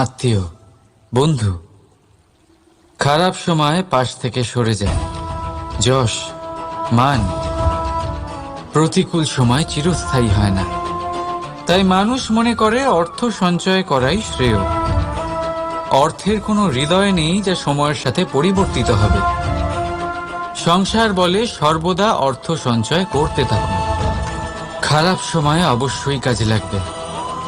আত্মীয়, বন্ধু। খারাপ সময় পাশ থেকে সরে যায়। যশ, মান। প্রতিকূল সময় চিরস্থায়ী হয় না। তাই মানুষ মনে করে অর্থ সঞ্চয় করাই শ্রেয়। অর্থের কোনো হৃদয় নেই যা সময়ের সাথে পরিবর্তিত হবে। সংসার বলে সর্বদা অর্থ সঞ্চয় করতে থাকুন। খারাপ সময় অবশ্যই কাজে লাগবে।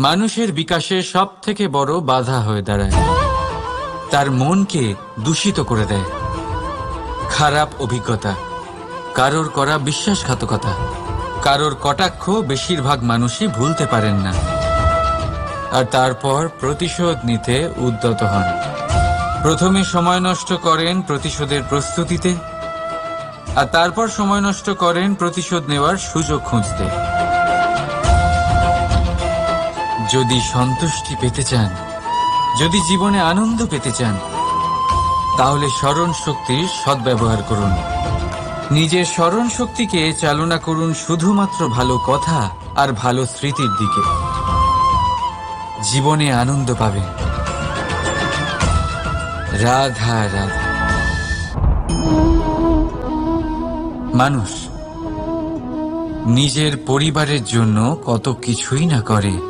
মানুষের বিকাশে সব থেকে বড় বাধা হয়ে দাঁড়ায়। তার মনকে দূষিত করে দেয়। খারাপ অভিজ্ঞতা। কারোর করা বিশ্বাসঘাতকতা। কারোর কটাক্ষ বেশিরভাগ মানুষই ভুলতে পারেন না। আর তারপর প্রতিশোধ নিতে উদ্যত হন। প্রথমে সময় নষ্ট করেন প্রতিশোধের প্রস্তুতিতে। আর তারপর সময় নষ্ট করেন প্রতিশোধ নেওয়ার সুযোগ খুঁজতে। যদি সন্তুষ্টি পেতে চান, যদি জীবনে আনন্দ পেতে চান, তাহলে স্মরণ শক্তির সদ্ব্যবহার করুন। নিজের স্মরণ শক্তিকে চালনা করুন শুধুমাত্র ভালো কথা আর ভালো স্মৃতির দিকে। জীবনে আনন্দ পাবেন। রাধা রাধা। মানুষ নিজের পরিবারের জন্য কত কিছুই না করে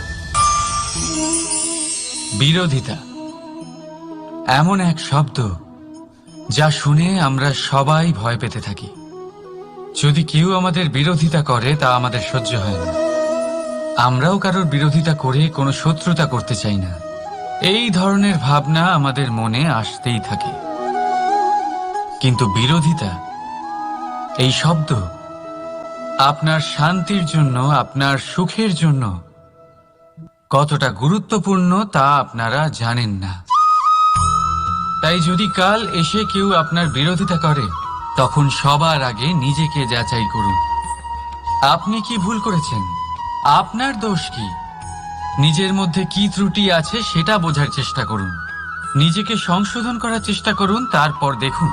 বিরোধিতা। এমন এক শব্দ যা শুনে আমরা সবাই ভয় পেতে থাকি। যদি কেউ আমাদের বিরোধিতা করে, তা আমাদের সহ্য হয় না। আমরাও কারোর বিরোধিতা করে কোনো শত্রুতা করতে চাই না। এই ধরনের ভাবনা আমাদের মনে আসতেই থাকে। কিন্তু বিরোধিতা, এই শব্দ আপনার শান্তির জন্য, আপনার সুখের জন্য কতটা গুরুত্বপূর্ণ তা আপনারা জানেন না। তাই যদি কাল এসে কেউ আপনার বিরোধিতা করে, তখন সবার আগে নিজেকে যাচাই করুন। আপনি কি ভুল করেছেন? আপনার দোষ কি? নিজের মধ্যে কি ত্রুটি আছে সেটা বোঝার চেষ্টা করুন। নিজেকে সংশোধন করার চেষ্টা করুন, তারপর দেখুন।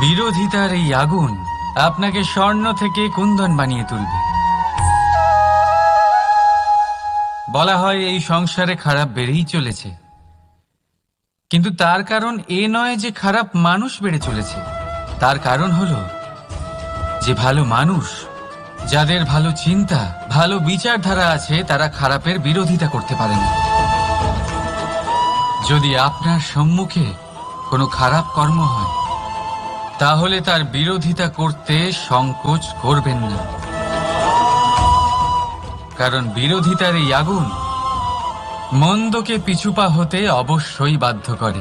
বিরোধিতার এই আগুন আপনাকে স্বর্ণ থেকে কুন্দন বানিয়ে তুলবে। বলা হয় এই সংসারে খারাপ বেড়েই চলেছে। কিন্তু তার কারণ এ নয় যে খারাপ মানুষ বেড়ে চলেছে। তার কারণ হলো যে ভালো মানুষ, যাদের ভালো চিন্তা, ভালো বিচারধারা আছে, তারা খারাপের বিরোধিতা করতে পারে না। যদি আপনার সম্মুখে কোনো খারাপ কর্ম হয়, তাহলে তার বিরোধিতা করতে সংকোচ করবেন না। কারণ বিরোধিতার এই আগুন মন্দকে পিছুপা হতে অবশ্যই বাধ্য করে।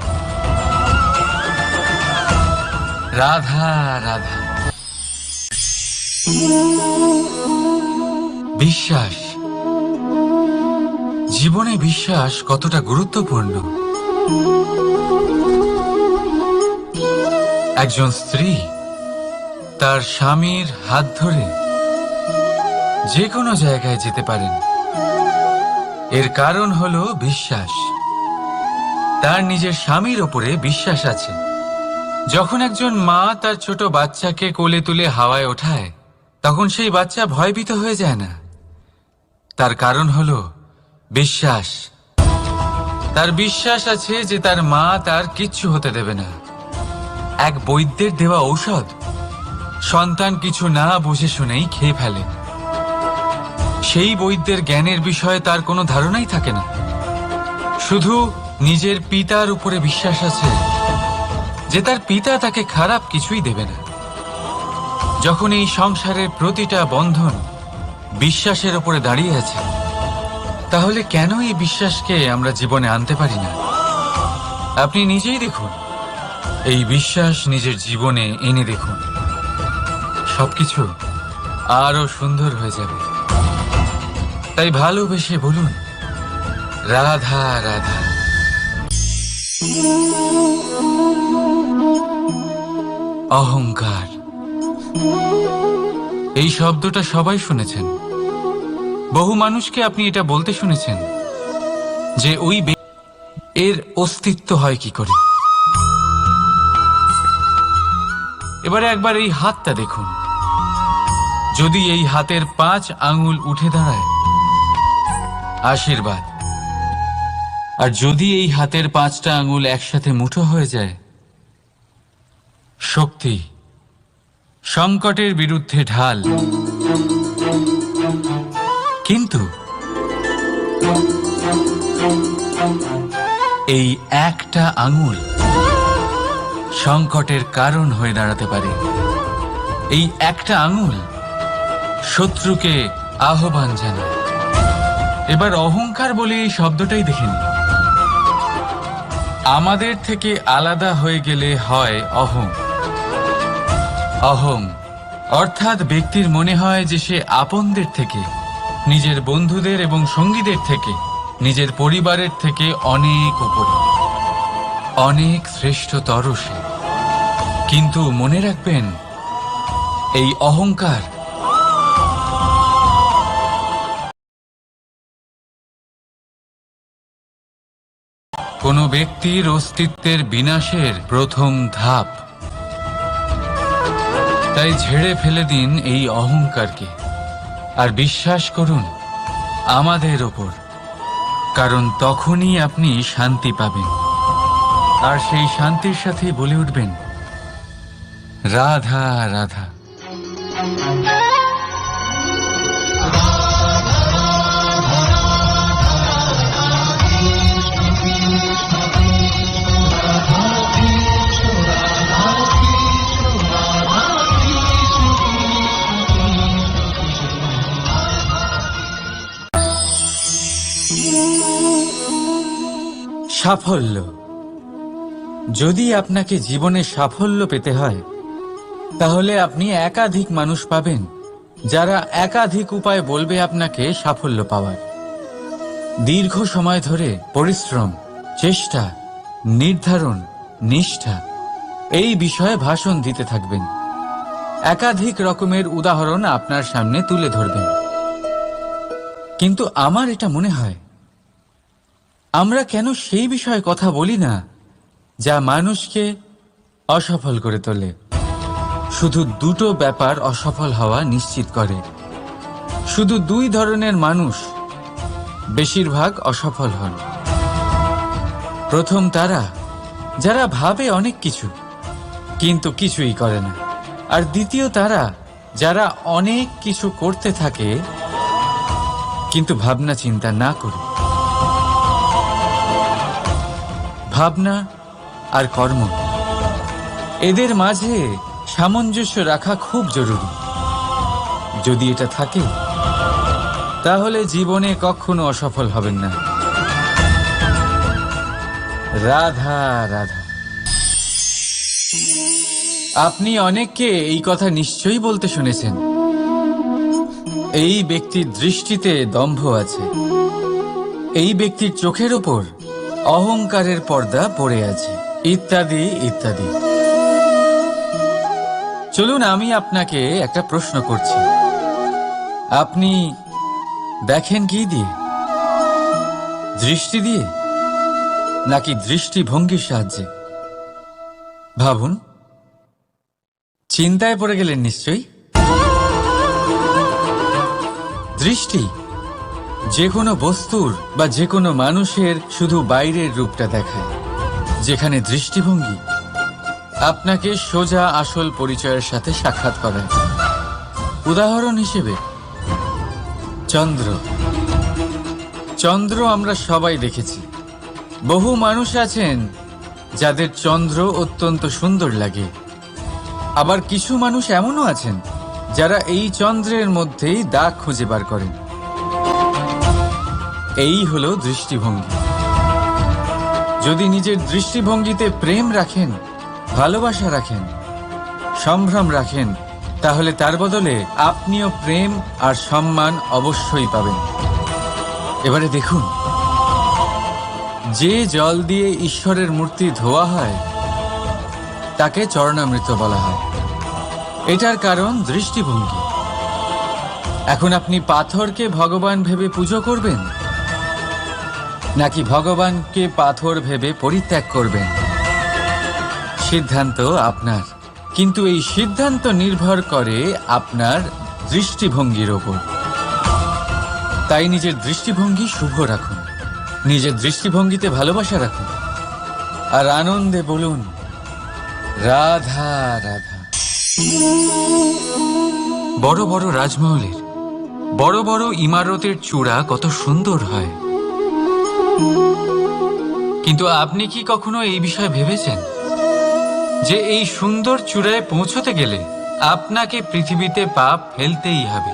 রাধা রাধা। বিশ্বাস। জীবনে বিশ্বাস কতটা গুরুত্বপূর্ণ? একজন স্ত্রী তার স্বামীর হাত ধরে যে কোনো জায়গায় যেতে পারেন। এর কারণ হলো বিশ্বাস। তার নিজের স্বামীর ওপরে বিশ্বাস আছে। যখন একজন মা তার ছোট বাচ্চাকে কোলে তুলে হাওয়ায় ওঠায়, তখন সেই বাচ্চা ভয়ভীত হয়ে যায় না। তার কারণ হলো বিশ্বাস। তার বিশ্বাস আছে যে তার মা তার কিচ্ছু হতে দেবে না। এক বৈদ্যের দেওয়া ঔষধ। সন্তান কিছু না বুঝে শুনেই খেয়ে ফেলে। সেই বৈদ্যের জ্ঞানের বিষয়ে তার কোনো ধারণাই থাকে না। শুধু নিজের পিতার উপরে বিশ্বাস আছে যে তার পিতা তাকে খারাপ কিছুই দেবে না। যখন এই সংসারের প্রতিটা বন্ধন বিশ্বাসের উপরে দাঁড়িয়ে আছে, তাহলে কেন এই বিশ্বাসকে আমরা জীবনে আনতে পারি না? আপনি নিজেই দেখুন। এই বিশ্বাস নিজের জীবনে এনে দেখুন। সবকিছু আরও সুন্দর হয়ে যাবে। তাই ভালোবেসে বলুন, রাধা রাধা। অহংকার। এই শব্দটা সবাই শুনেছেন। বহু মানুষকে আপনি এটা বলতে শুনেছেন যে ওই এর অস্তিত্ব হয় কি করে? এবারে একবার এই হাতটা দেখুন। যদি এই হাতের পাঁচ আঙুল উঠে দাঁড়ায় আশীর্বাদ। আর যদি এই হাতের পাঁচটা আঙুল একসাথে মুঠো হয়ে যায়, শক্তি সংকটের বিরুদ্ধে ঢাল। কিন্তু এই একটা আঙুল সংকটের কারণ হয়ে দাঁড়াতে পারে। এই একটা আঙুল শত্রুকে আহ্বান জানায়। এবার অহংকার বলে এই শব্দটাই দেখে নিন আমাদের থেকে আলাদা হয়ে গেলে হয় অহং। অহং অর্থাৎ ব্যক্তির মনে হয় যে সে আপনদের থেকে, নিজের বন্ধুদের এবং সঙ্গীদের থেকে, নিজের পরিবারের থেকে অনেক উপরে। অনেক শ্রেষ্ঠতর সে। কিন্তু মনে রাখবেন, এই অহংকার কোনো ব্যক্তির অস্তিত্বের বিনাশের প্রথম ধাপ। তাই ঝেড়ে ফেলে দিন এই অহংকারকে। আর বিশ্বাস করুন, আমাদের ওপর। কারণ তখনই আপনি শান্তি পাবেন। আর সেই শান্তির সাথে বলে উঠবেন, রাধা রাধা। সাফল্য। যদি আপনাকে জীবনে সাফল্য পেতে হয়, তাহলে আপনি একাধিক মানুষ পাবেন, যারা একাধিক উপায় বলবে আপনাকে সাফল্য পাওয়ার। দীর্ঘ সময় ধরে পরিশ্রম, চেষ্টা, নির্ধারণ, নিষ্ঠা, এই বিষয়ে ভাষণ দিতে থাকবেন। একাধিক রকমের উদাহরণ আপনার সামনে তুলে ধরবেন। কিন্তু আমার এটা মনে হয় আমরা কেন সেই বিষয়ে কথা বলি না, যা মানুষকে অসফল করে তোলে? শুধু দুটো ব্যাপার অসফল হওয়া নিশ্চিত করে। শুধু দুই ধরনের মানুষ বেশিরভাগ অসফল হন। প্রথম তারা, যারা ভাবে অনেক কিছু, কিন্তু কিছুই করে না। আর দ্বিতীয় তারা, যারা অনেক কিছু করতে থাকে, কিন্তু ভাবনা চিন্তা না করে। ভাবনা আর কর্ম। এদের মাঝে সামঞ্জস্য রাখা খুব জরুরি। যদি এটা থাকে, তাহলে জীবনে কখনো অসফল হবেন না। রাধা রাধা। আপনি অনেককে এই কথা নিশ্চয়ই বলতে শুনেছেন। এই ব্যক্তির দৃষ্টিতে দম্ভ আছে। এই ব্যক্তির চোখের ওপর অহংকারের পর্দা পড়ে আছে। ইত্যাদি ইত্যাদি। চলুন, আমি আপনাকে একটা প্রশ্ন করছি। আপনি দেখেন কি দিয়ে? দৃষ্টি দিয়ে? নাকি দৃষ্টিভঙ্গির সাহায্যে? ভাবুন। চিন্তায় পড়ে গেলেন নিশ্চয়ই? দৃষ্টি। যে কোনো বস্তুর বা যে কোনো মানুষের শুধু বাইরের রূপটা দেখায় যেখানে দৃষ্টিভঙ্গি আপনাকে সোজা আসল পরিচয়ের সাথে সাক্ষাৎ করায় উদাহরণ হিসেবে, চন্দ্র। চন্দ্র আমরা সবাই দেখেছি। বহু মানুষ আছেন যাদের চন্দ্র অত্যন্ত সুন্দর লাগে। আবার কিছু মানুষ এমনও আছেন যারা এই চন্দ্রের মধ্যেই দাগ খুঁজে বার করেন। এই হলো দৃষ্টিভঙ্গি। যদি নিজের দৃষ্টিভঙ্গিতে প্রেম রাখেন, ভালোবাসা রাখেন, সম্ভ্রম রাখেন, তাহলে তার বদলে আপনিও প্রেম আর সম্মান অবশ্যই পাবেন। এবারে দেখুন, যে জল দিয়ে ঈশ্বরের মূর্তি ধোয়া হয়, তাকে চরণামৃত বলা হয়। এটার কারণ দৃষ্টিভঙ্গি। এখন আপনি পাথরকে ভগবান ভেবে পুজো করবেন? নাকি ভগবানকে পাথর ভেবে পরিত্যাগ করবেন? সিদ্ধান্ত আপনার। কিন্তু এই সিদ্ধান্ত নির্ভর করে আপনার দৃষ্টিভঙ্গির ওপর। তাই নিজের দৃষ্টিভঙ্গি শুভ রাখুন। নিজের দৃষ্টিভঙ্গিতে ভালোবাসা রাখুন। আর আনন্দে বলুন, রাধা রাধা। বড় বড় রাজমহলের, বড় বড় ইমারতের চূড়া কত সুন্দর হয়। কিন্তু আপনি কি কখনো এই বিষয়ে ভেবেছেন? যে এই সুন্দর চূড়ায় পৌঁছতে গেলে আপনাকে পৃথিবীতে পাপ ফেলতেই হবে।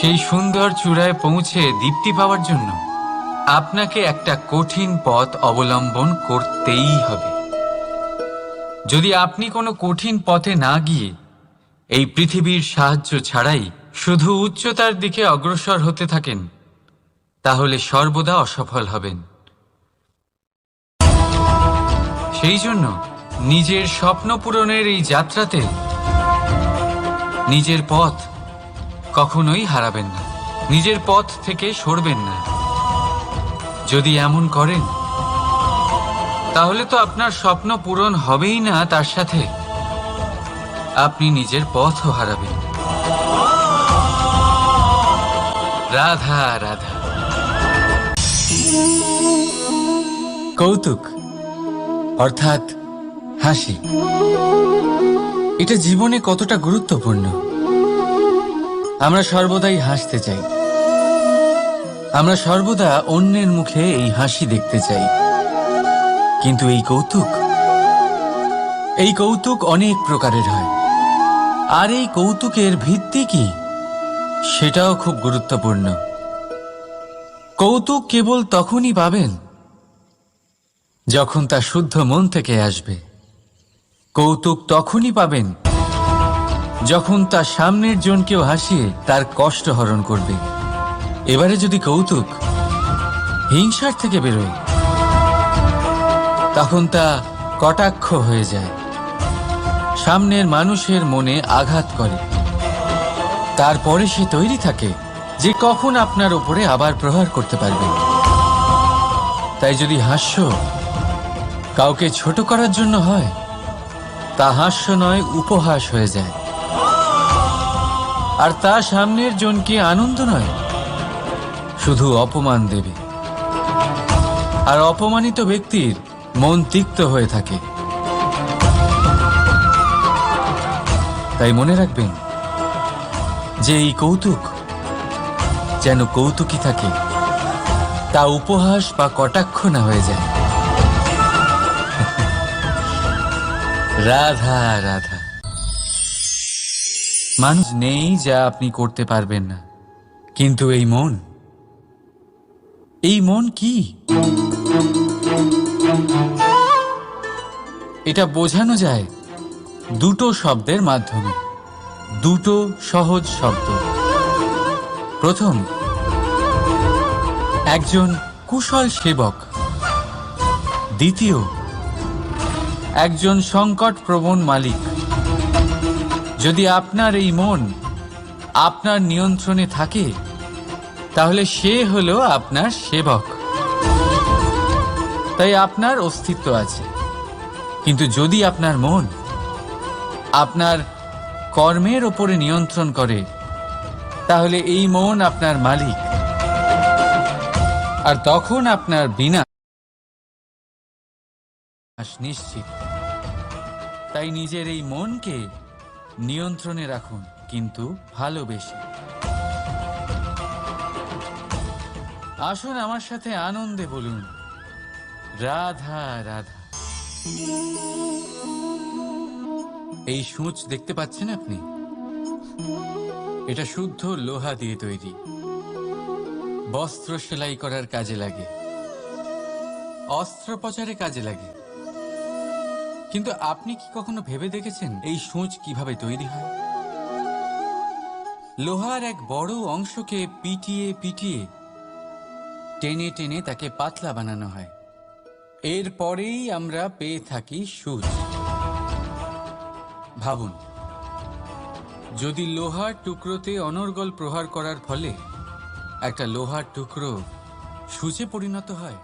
সেই সুন্দর চূড়ায় পৌঁছে দীপ্তি পাওয়ার জন্য আপনাকে একটা কঠিন পথ অবলম্বন করতেই হবে। যদি আপনি কোনো কঠিন পথে না গিয়ে এই পৃথিবীর সাহায্য ছাড়াই শুধু উচ্চতার দিকে অগ্রসর হতে থাকেন তাহলে সর্বদা অসফল হবেন। সেই জন্য নিজের স্বপ্ন পূরণের এই যাত্রাতে নিজের পথ কখনোই হারাবেন না। নিজের পথ থেকে সরবেন না। যদি এমন করেন, তাহলে তো আপনার স্বপ্ন পূরণ হবেই না, তার সাথে আপনি নিজের পথও হারাবেন। রাধা রাধা। কৌতুক, অর্থাৎ হাসি। এটা জীবনে কতটা গুরুত্বপূর্ণ? আমরা সর্বদাই হাসতে চাই। আমরা সর্বদা অন্যের মুখে এই হাসি দেখতে চাই। কিন্তু এই কৌতুক এই কৌতুক অনেক প্রকারের হয়। আর এই কৌতুকের ভিত্তি কি? সেটাও খুব গুরুত্বপূর্ণ। কৌতুক কেবল তখনই পাবেন যখন তা শুদ্ধ মন থেকে আসবে। কৌতুক তখনই পাবেন যখন তা সামনের জনকেও হাসিয়ে তার কষ্ট হরণ করবে। এবারে যদি কৌতুক হিংসার থেকে বেরোয়, তখন তা কটাক্ষ হয়ে যায়। সামনের মানুষের মনে আঘাত করে। তারপরে সে তৈরি থাকে। যে কখন আপনার উপরে আবার প্রহার করতে পারবে তাই যদি হাস্য কাউকে ছোট করার জন্য হয়, তা হাস্য নয়, উপহাস হয়ে যায়। আর তা সামনের জনকে আনন্দ নয়, শুধু অপমান দেবে। আর অপমানিত ব্যক্তির মন তিক্ত হয়ে থাকে। তাই মনে রাখবেন, যে এই কৌতুক যেন কৌতুকই থাকে। তা উপহাস বা কটাক্ষ না হয়ে যায়। রাধা রাধা। মানুষ নেই যা আপনি করতে পারবেন না। কিন্তু এই মন? এই মন কি? এটা বোঝানো যায় দুটো শব্দের মাধ্যমে। দুটো সহজ শব্দ। প্রথম, একজন কুশল সেবক। দ্বিতীয়, একজন সংকট প্রবণ মালিক। যদি আপনার এই মন আপনার নিয়ন্ত্রণে থাকে, তাহলে সে হলো আপনার সেবক। তাই আপনার অস্তিত্ব আছে। কিন্তু যদি আপনার মন আপনার কর্মের ওপরে নিয়ন্ত্রণ করে তাহলে এই মন আপনার মালিক। আর তখন আপনার বিনাশ নিশ্চিত। তাই নিজের এই মনকে নিয়ন্ত্রণে রাখুন, কিন্তু ভালোবেসে। আসুন আমার সাথে আনন্দে বলুন, রাধা রাধা। এই সূচ দেখতে পাচ্ছেন আপনি? এটা শুদ্ধ লোহা দিয়ে তৈরি। বস্ত্র সেলাই করার কাজে লাগে। অস্ত্রোপচারে কাজে লাগে। কিন্তু আপনি কি কখনো ভেবে দেখেছেন এই সূচ কীভাবে তৈরি হয়? লোহার এক বড় অংশকে পিটিয়ে পিটিয়ে টেনে টেনে তাকে পাতলা বানানো হয়। এরপরেই আমরা পেয়ে থাকি সূচ। ভাবুন যদি লোহার টুকরোতে অনর্গল প্রহার করার ফলে একটা লোহার টুকরো সূচে পরিণত হয়